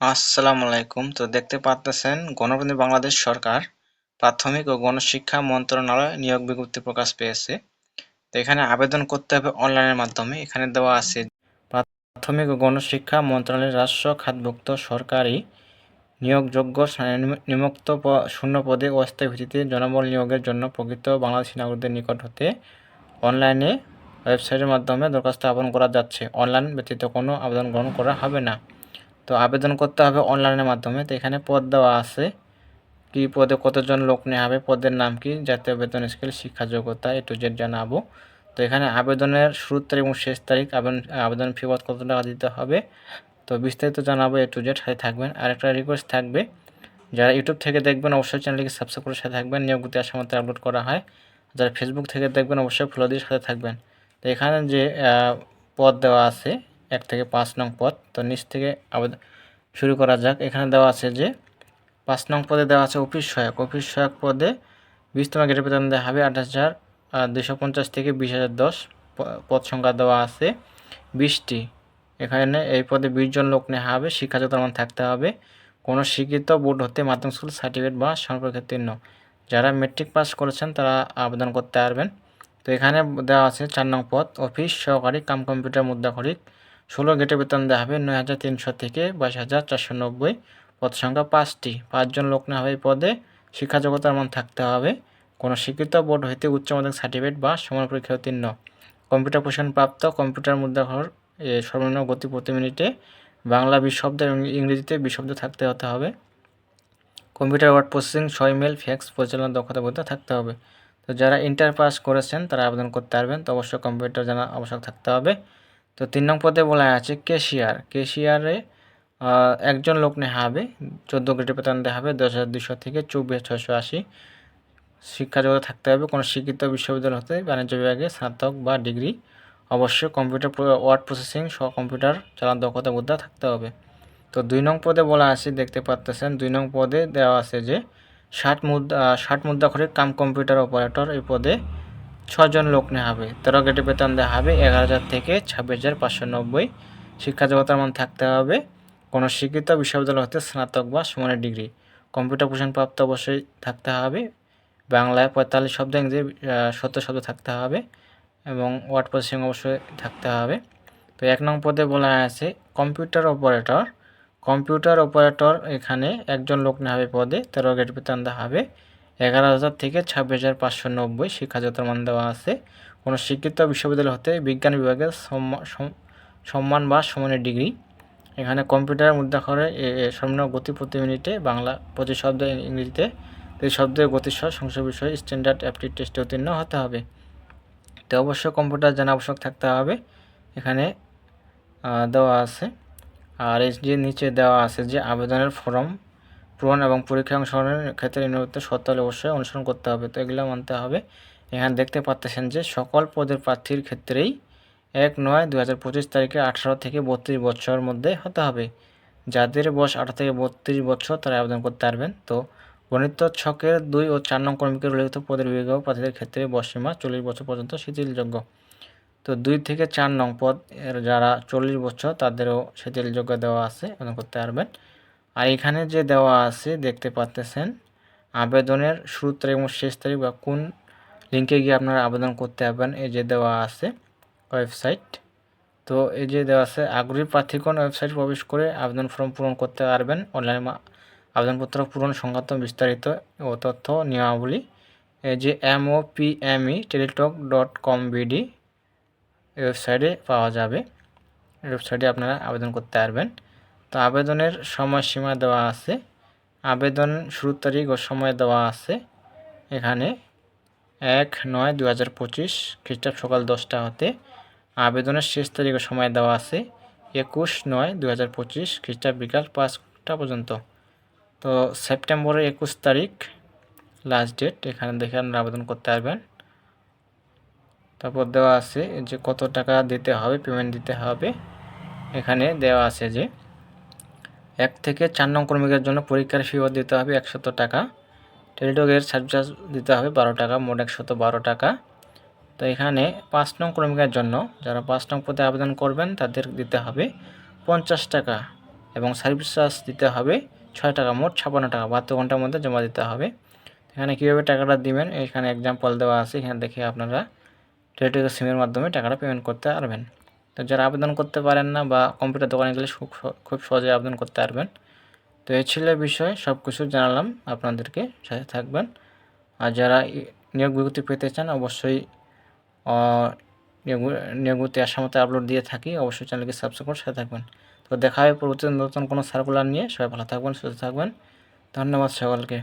আসসালামু আলাইকুম তো দেখতে পাচ্তেছেন গণপ্রজাতন্ত্রী বাংলাদেশ সরকার প্রাথমিক ও গণশিক্ষা মন্ত্রণালয় নিয়োগ বিজ্ঞপ্তি প্রকাশ পেয়েছে। তো এখানে আবেদন করতে হবে অনলাইনের মাধ্যমে। এখানে দেওয়া আছে, প্রাথমিক ও গণশিক্ষা মন্ত্রণালয়ের রাষ্ট্র খাতভুক্ত সরকারি নিয়োগযোগ্য নিমুক্ত শূন্য পদে অস্থায়ী ভিত্তিতে জনবল নিয়োগের জন্য প্রকৃত বাংলাদেশি নাগরিকদের নিকট হতে অনলাইনে ওয়েবসাইটের মাধ্যমে দরখাস্ত আবেদন করা যাচ্ছে। অনলাইন ব্যতীত কোনো আবেদন গ্রহণ করা হবে না। তো আবেদন করতে হবে অনলাইনের মাধ্যমে। তো এখানে পদ দেওয়া আছে কি পদে কতজন লোক নেওয়া হবে, পদের নাম কি, জাতীয় বেতন স্কেল, শিক্ষা যোগ্যতা এ টু জেড জানাব। তো এখানে আবেদনের শুরু তারিখ এবং শেষ তারিখ, আবেদন আবেদন ফি কত টাকা দিতে হবে, তো বিস্তারিত জানাব এ টু জেড সাথে থাকবেন। আর একটা রিকোয়েস্ট থাকবে, যারা ইউটিউব থেকে দেখবেন, অবশ্যই চ্যানেলটিকে সাবস্ক্রাইব করে সাথে থাকবেন। নিয়োগতি আসার মধ্যে আপলোড করা হয়। যারা ফেসবুক থেকে দেখবেন, অবশ্যই ফলো দিয়ে সাথে থাকবেন। তো এখানে যে পদ দেওয়া আছে এক থেকে পাঁচ নং পদ। তো নিচ থেকে আবেদন শুরু করা যাক। এখানে দেওয়া আছে যে, পাঁচ নং পদে দেওয়া আছে অফিস সহায়ক। অফিস সহায়ক পদে বিশতম গেটের বেতন দেওয়া হবে আঠাশ হাজার দুশো পঞ্চাশ থেকে বিশ হাজার দশ। পদ সংখ্যা দেওয়া আছে বিশটি। এখানে এই পদে বিশ জন লোক নেওয়া হবে, শিক্ষাগত থাকতে হবে। কোনো শিক্ষিত বোর্ড হতে মাধ্যমিক স্কুল সার্টিফিকেট বা সমপরীক্ষা যারা মেট্রিক পাস করেছেন, তারা আবেদন করতে পারবেন। তো এখানে দেওয়া আছে চার নং পদ, অফিস সহকারী কাম কম্পিউটার মুদ্রাখরিক ষোলো গেটে বেতন দেওয়া হবে নয় হাজার তিনশো থেকে বাইশ হাজার চারশো নব্বই। পদ সংখ্যা পাঁচটি। পাঁচজন লোক নেওয়া হবে পদে। শিক্ষা জগতের মান থাকতে হবে। কোনো স্বীকৃত বোর্ড হইতে উচ্চ মাধ্যমিক সার্টিফিকেট বা সমান পরীক্ষা উত্তীর্ণ। কম্পিউটার প্রশিক্ষণপ্রাপ্ত কম্পিউটার মুদ্রাঘর সর্বনিম্ন গতি প্রতি মিনিটে বাংলা বিশব্দ এবং ইংরেজিতে বিশব্দ থাকতে হতে হবে। কম্পিউটার ওয়ার্ড প্রসেসিং, ছয় মেল, ফ্যাক্স পরিচালনা দক্ষতা বলতে থাকতে হবে। তো যারা ইন্টার পাস করেছেন, তারা আবেদন করতে পারবেন। তো অবশ্যই কম্পিউটার জানা আবশ্যক থাকতে হবে। তো তিন নং পদে বলা আছে কেশিয়ার কেশিয়ারে একজন লোক নেওয়া হবে, চোদ্দ গ্রেডে বেতন দেওয়া হবে, দশ হাজার দুশো থেকে চব্বিশ ছশো আশি শিক্ষা জগতে থাকতে হবে। কোনো শিক্ষিত বিশ্ববিদ্যালয় হতে বাণিজ্য বিভাগে স্নাতক বা ডিগ্রি অবশ্যই কম্পিউটার ওয়ার্ড প্রসেসিং সহ কম্পিউটার চালান দক্ষতা বুদ্ধা থাকতে হবে। তো দুই নং পদে বলা আছে, দেখতে পাচ্তেছেন, দুই নং পদে দেওয়া আছে যে ষাট মুদ্রা ষাট মুদ্রা করে কাম কম্পিউটার অপারেটর এই পদে ছজন লোক নেওয়া হবে। তেরো গেটে বেতন দেওয়া হবে, এগারো হাজার থেকে ছাব্বিশ হাজার পাঁচশো নব্বই। শিক্ষা জগতের মান থাকতে হবে। কোনো শিক্ষিত বিশ্ববিদ্যালয় হতে স্নাতক বা সমানের ডিগ্রি। কম্পিউটার প্রাপ্ত অবশ্যই থাকতে হবে। বাংলায় পঁয়তাল্লিশ শব্দ, ইংরেজি সত্তর শব্দ থাকতে হবে এবং ওয়ার্ড প্রসেসিং অবশ্যই থাকতে হবে। তো এক নং পদে বলা আছে, কম্পিউটার অপারেটর। কম্পিউটার অপারেটর এখানে একজন লোক নেওয়া হবে পদে, তেরো গেট বেতন দেওয়া হবে। এগারো হাজার থেকে ছাব্বিশ হাজার পাঁচশো নব্বই শিক্ষাগত মান দেওয়া আছে। কোনো শিক্ষিত বিশ্ববিদ্যালয় হতে বিজ্ঞান বিভাগের সম্মান বা সমানের ডিগ্রি। এখানে কম্পিউটার মুদ্রাক্ষরে সর্বনিম্ন গতি প্রতি মিনিটে বাংলা প্রতি শব্দ ইংরেজিতে এই শব্দের গতিসহ সংসদ বিষয়ে স্ট্যান্ডার্ড অ্যাপটি টেস্টে উত্তীর্ণ হতে হবে। তো অবশ্যই কম্পিউটার জানা আবশ্যক থাকতে হবে। এখানে দেওয়া আছে। আর এই যে নিচে দেওয়া আছে যে আবেদনের ফর্ম পূরণ এবং পরীক্ষা অংশগ্রহণের ক্ষেত্রে নিম্নলিখিত শর্ত অবশ্যই অনুসরণ করতে হবে। তো এগুলো মানতে হবে। এখানে দেখতে পাচ্ছেন যে সকল পদের প্রার্থীর ক্ষেত্রেই এক নয় দু হাজার পঁচিশ তারিখে আঠারো থেকে বত্রিশ বছরের মধ্যে হতে হবে। যাদের বয়স আঠারো থেকে বত্রিশ বছর তারা আবেদন করতে পারবেন। তো গণিত ছকের দুই ও চার নং কর্মীকে উল্লেখিত পদের বিভাগ প্রার্থীদের ক্ষেত্রে বয়সীমা চল্লিশ বছর পর্যন্ত শিথিলযোগ্য। তো দুই থেকে চার নং পদ যারা চল্লিশ বছর তাদেরও শিথিলযোগ্য দেওয়া আছে, আবেদন করতে পারবেন। আর এখানে যে দেওয়া আছে, দেখতে পাচ্তেছেন আবেদনের শুরু তারিখ এবং শেষ তারিখ বা কোন লিঙ্কে গিয়ে আপনারা আবেদন করতে পারবেন, এই যে দেওয়া আছে ওয়েবসাইট। তো এই যে দেওয়া আছে, আগ্রহী প্রার্থীগণ ওয়েবসাইট প্রবেশ করে আবেদন ফর্ম পূরণ করতে পারবেন। অনলাইন আবেদনপত্র পূরণ সংক্রান্ত বিস্তারিত ও তথ্য নিয়মাবলী। এই যে M O P M E Teletalk dot com BD ওয়েবসাইটে পাওয়া যাবে। ওয়েবসাইটে আপনারা আবেদন করতে পারবেন। তো আবেদনের সময়সীমা দেওয়া আছে। আবেদন শুরুর তারিখ ও সময় দেওয়া আছে। এখানে এক নয় দু হাজার পঁচিশ খ্রিস্টাব্দ সকাল দশটা হতে আবেদনের শেষ তারিখ ও সময় দেওয়া আছে। একুশ নয় দু হাজার পঁচিশ খ্রিস্টাব্দ বিকাল পাঁচটা পর্যন্ত। তো সেপ্টেম্বরের একুশ তারিখ লাস্ট ডেট এখানে দেখে আপনারা আবেদন করতে পারবেন। তারপর দেওয়া আছে যে কত টাকা দিতে হবে পেমেন্ট দিতে হবে। এখানে দেওয়া আছে যে এক থেকে চার নং কর্মীদের জন্য পরীক্ষার ফি দিতে হবে একশত টাকা। টেলিটকের সার্ভিস দিতে হবে বারো টাকা, মোট একশত বারো টাকা। তো এখানে পাঁচ নং কর্মীদের জন্য যারা পাঁচ নং পদে আবেদন করবেন, তাদের দিতে হবে পঞ্চাশ টাকা এবং সার্ভিস চার্জ দিতে হবে ছয় টাকা, মোট ছাপান্ন টাকা, বাহাত্তর ঘণ্টার মধ্যে জমা দিতে হবে। এখানে কীভাবে টাকাটা দিবেন, এখানে এক্সাম্পল দেওয়া আছে, এখানে দেখে আপনারা টেলিটক সিমের মাধ্যমে টাকাটা পেমেন্ট করতে পারবেন। তো যারা আবেদন করতে পারেন না বা কম্পিউটার দোকানে গেলে খুব খুব সহজে আবেদন করতে পারবেন। তো এই ছিল বিষয় সব কিছু জানালাম আপনাদেরকে, সাথে থাকবেন। আর যারা নিয়োগ বিজ্ঞপ্তি পেতে চান অবশ্যই নিয়োগ নিয়োগ বিজ্ঞপ্তি আসার মতো আপলোড দিয়ে থাকি, অবশ্যই চ্যানেলকে সাবস্ক্রাইব করে সাথে থাকবেন। তো দেখা হবে পরবর্তী নতুন কোনো সার্কুলার নিয়ে। সবাই ভালো থাকবেন, সুস্থ থাকবেন। ধন্যবাদ সকলকে।